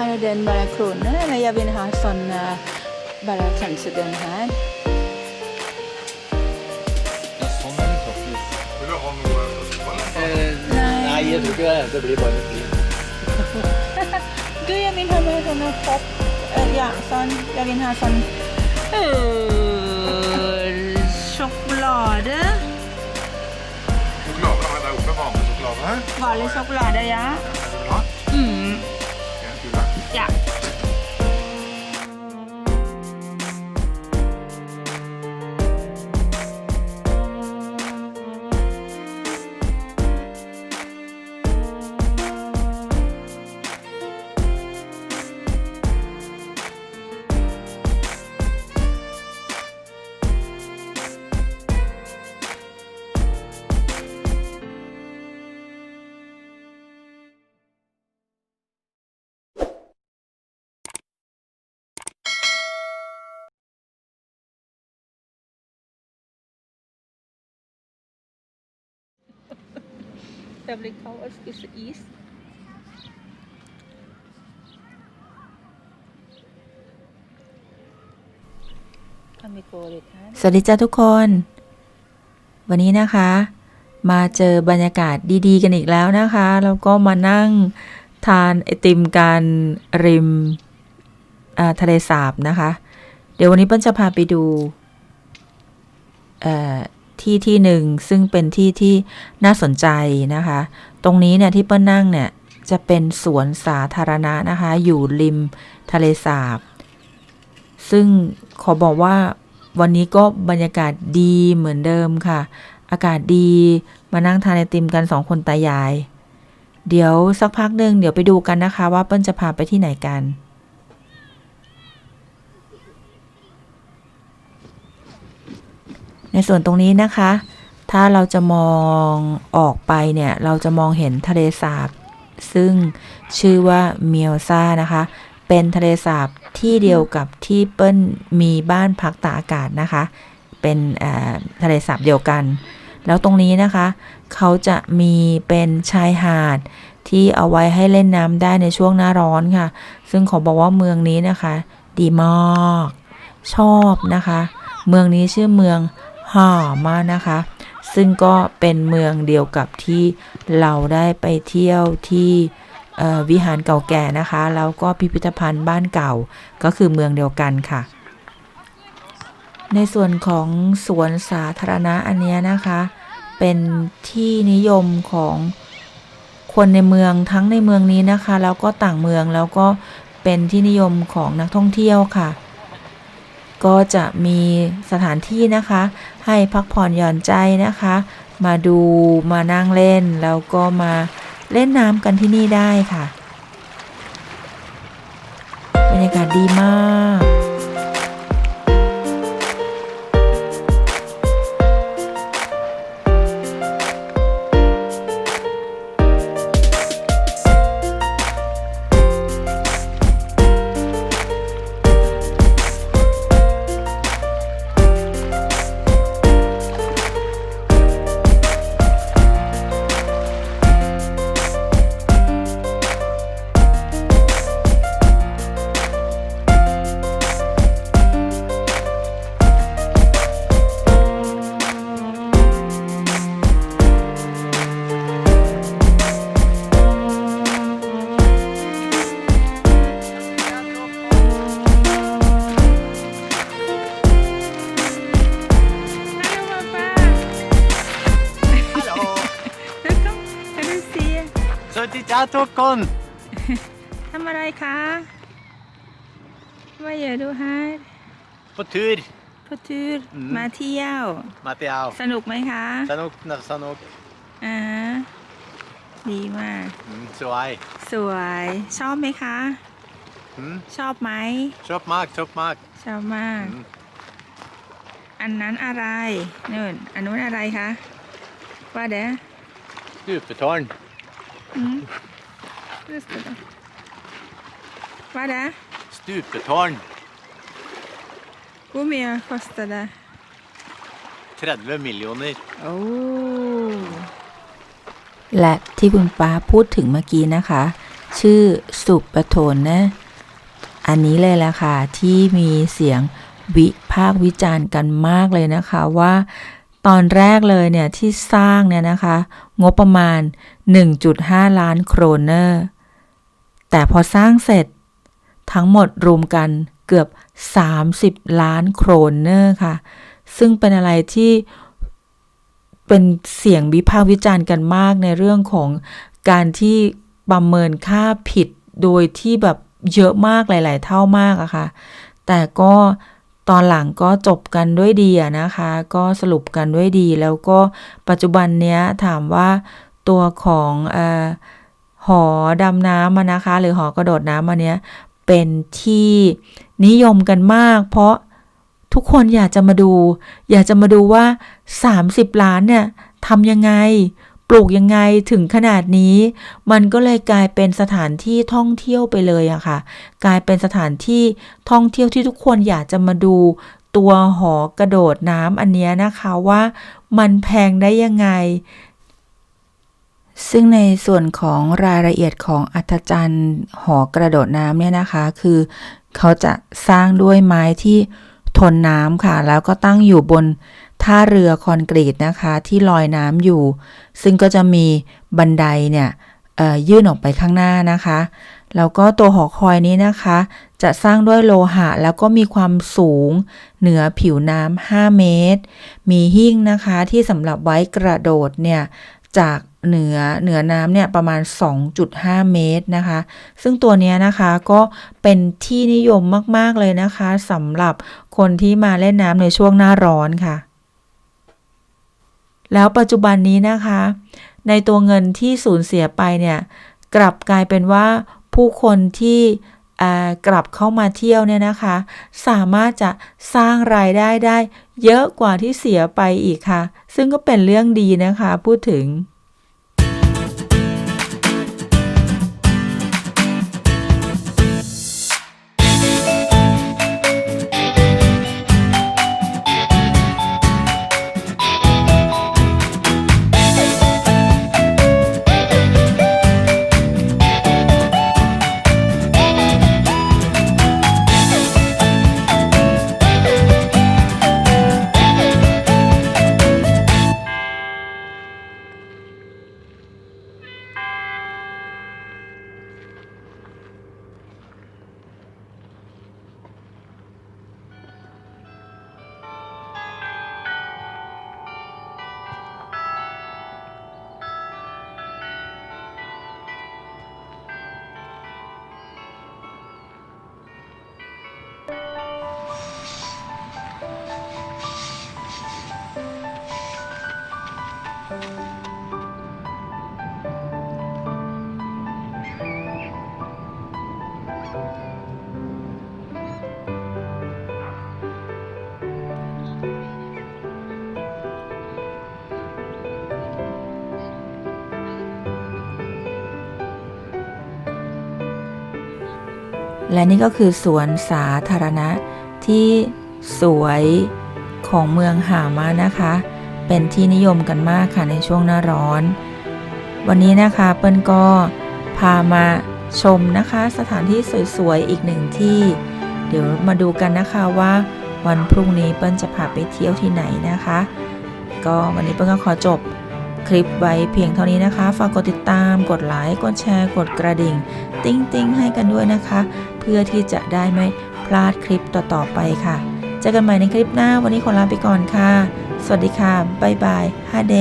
Är den bara kronor eller jag vill ha sån eh, bara kanske den här. Ja, sånn er det faktisk. Vil du ha noe etterpå, eller? Eh, Nei. nei, jeg tror ikke det. Det blir bare litt fint. Du, jag vill ha med sån här pop. eh, Ja, sån. Jag vill ha sån. Uh, choklad. Sjokolade har jeg der oppe. Vanlig sjokolade her. Vanlig choklad, ja. Jag blir kall och spiser is. Kan vi gå dit สวัสดีจ้าทุกคน วันนี้นะคะ มาเจอบรรยากาศดีๆ กันอีกแล้วนะคะ แล้วก็มานั่งทานไอติมกันริมทะเลสาบนะคะ เดี๋ยววันนี้เปิ้ลจะพาไปดู ที่ที่หนึ่งซึ่งเป็นที่ที่น่าสนใจนะคะ ตรงนี้เนี่ยที่เปิ้ลนั่งเนี่ยจะเป็นสวนสาธารณะนะคะ อยู่ริมทะเลสาบ ซึ่งขอบอกว่าวันนี้ก็บรรยากาศดีเหมือนเดิมค่ะ อากาศดีมานั่งทานไอติมกันสองคนตายาย เดี๋ยวสักพักหนึ่งเดี๋ยวไปดูกันนะคะ ว่าเปิ้ลจะพาไปที่ไหนกัน ในส่วนตรงนี้นะคะ ถ้าเราจะมองออกไปเนี่ย เราจะมองเห็นทะเลสาบ ซึ่งชื่อว่าเมียวซานะคะ เป็นทะเลสาบที่เดียวกับที่เปิ้ลมีบ้านพักตากอากาศนะคะ เป็นทะเลสาบเดียวกัน แล้วตรงนี้นะคะ เขาจะมีเป็นชายหาดที่เอาไว้ให้เล่นน้ำได้ในช่วงหน้าร้อนค่ะ ซึ่งขอบอกว่าเมืองนี้นะคะ ดีมาก ชอบนะคะ เมืองนี้ชื่อเมือง ห่ามานะคะ ซึ่งก็เป็นเมืองเดียวกับที่เราได้ไปเที่ยวที่วิหารเก่าแก่นะคะ แล้วก็พิพิธภัณฑ์บ้านเก่าก็คือเมืองเดียวกันค่ะ ในส่วนของสวนสาธารณะอันเนี้ยนะคะ เป็นที่นิยมของคนในเมืองทั้งในเมืองนี้นะคะ แล้วก็ต่างเมืองแล้วก็เป็นที่นิยมของนักท่องเที่ยวค่ะ ก็จะมีสถานที่นะคะ ให้พักผ่อนหย่อนใจนะคะ มาดูมานั่งเล่น แล้วก็มาเล่นน้ำกันที่นี่ได้ค่ะ บรรยากาศดีมาก จ้าทุกคนทำอะไรคะ Vad gör du här? på tur På tur? อืมมาเที่ยว มาเที่ยว สนุกไหมคะ สนุกนะสนุกอ่าดีมากอืมสวย สวย ชอบไหมคะอืมชอบไหม ชอบมาก ชอบมาก ชอบมากอืมอันนั้นอะไรนู่นอันนู้นอะไรคะว่าเด้อ Stupetårn Mm. Just det. då. Vad är det? Stupetårn Hur mycket kostar det? 30 millioner โอ้และที่คุณป้าพูดถึงเมื่อกี้นะคะ ชื่อสุปโทนนะ อันนี้เลยแหละค่ะ ที่มีเสียงวิพากษ์วิจารณ์กันมากเลยนะคะว่า ตอนแรกเลยเนี่ยที่สร้างเนี่ยนะคะ งบประมาณ 1.5 ล้านโครเนอร์ แต่พอสร้างเสร็จ ทั้งหมดรวมกันเกือบ 30 ล้านโครเนอร์ค่ะ ซึ่งเป็นอะไรที่เป็นเสียงวิพากษ์วิจารณ์กันมากในเรื่องของการที่ประเมินค่าผิดโดยที่แบบเยอะมากหลาย ๆ เท่ามากอะค่ะ แต่ก็ ตอนหลังก็จบกันด้วยดีนะคะ ก็สรุปกันด้วยดี แล้วก็ปัจจุบันเนี้ยถามว่าตัวของอหอดำน้ำนะคะ หรือหอกระโดดน้ำอันเนี้ยเป็นที่นิยมกันมาก เพราะทุกคนอยากจะมาดู อยากจะมาดูว่า 30 ล้านเนี่ยทำยังไง ปลูกยังไงถึงขนาดนี้ มันก็เลยกลายเป็นสถานที่ท่องเที่ยวไปเลยอะค่ะ กลายเป็นสถานที่ท่องเที่ยวที่ทุกคนอยากจะมาดู ตัวหอกระโดดน้ำอันนี้นะคะว่ามันแพงได้ยังไง ซึ่งในส่วนของรายละเอียดของอัธจันทร์หอกระโดดน้ำเนี่ยนะคะ คือเขาจะสร้างด้วยไม้ที่ทนน้ำค่ะ แล้วก็ตั้งอยู่บน ท่าเรือคอนกรีตนะคะที่ลอยน้ำอยู่ ซึ่งก็จะมีบันไดเนี่ยยื่นออกไปข้างหน้านะคะ แล้วก็ตัวหอคอยนี้นะคะ จะสร้างด้วยโลหะแล้วก็มีความสูงเหนือผิวน้ำ5 เมตร มีหิ้งนะคะที่สำหรับไว้กระโดดเนี่ยจากเหนือเหนือน้ำเนี่ยประมาณ 2.5 เมตรนะคะ ซึ่งตัวนี้นะคะก็เป็นที่นิยมมาก ๆ เลยนะคะสำหรับคนที่มาเล่นน้ำในช่วงหน้าร้อนค่ะ แล้วปัจจุบันนี้นะคะ ในตัวเงินที่สูญเสียไปเนี่ย กลับกลายเป็นว่าผู้คนที่กลับเข้ามาเที่ยวเนี่ยนะคะ สามารถจะสร้างรายได้ได้เยอะกว่าที่เสียไปอีกค่ะ ซึ่งก็เป็นเรื่องดีนะคะพูดถึง และนี่ก็คือสวนสาธารณะที่สวยของเมืองหามานะคะ เป็นที่นิยมกันมากค่ะในช่วงหน้าร้อน วันนี้นะคะเปิ้ลก็พามาชมนะคะสถานที่สวยๆอีกหนึ่งที่ เดี๋ยวมาดูกันนะคะว่าวันพรุ่งนี้เปิ้ลจะพาไปเที่ยวที่ไหนนะคะ ก็วันนี้เปิ้ลก็ขอจบคลิปไว้เพียงเท่านี้นะคะ ฝากกดติดตาม กดไลค์ กดแชร์ กดกระดิ่ง ติ้งติ้งๆให้กันด้วยนะคะ เพื่อที่จะได้ไม่พลาดคลิปต่อๆไปค่ะ เจอกันใหม่ในคลิปหน้าวันนี้ขอลาไปก่อนค่ะ สวัสดีค่ะ บ๊ายบายฮาเด